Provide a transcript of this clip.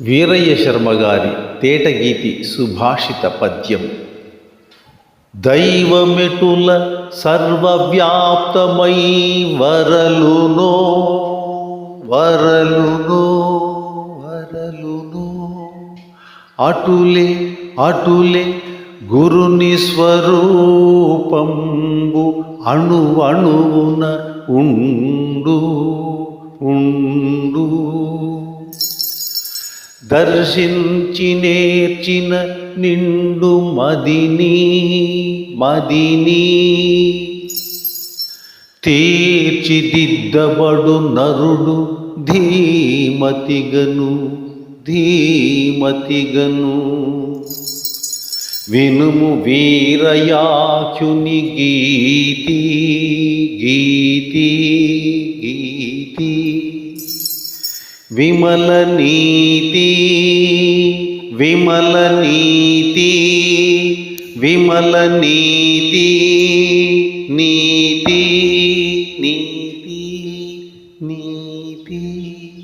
వీరయ్య శర్మ గారి తేటగీతి సుభాషిత పద్యం. దైవమెటుల సర్వవ్యాప్తమై వరలునో వరలునో. వరలునో అటులే అటులే గురుని స్వరూపంబు అణు అణువున ఉండు ఉండు. దర్శించి నేర్చిన నిండు మదిని మదిని. తీర్చిదిద్దబడు నరుడు ధీమతిగను ధీమతిగను. వినుము వీరయాఖ్యుని గీతి గీతి గీతి. विमल नीति विमल नीति विमल नीति नीति नीति नीति।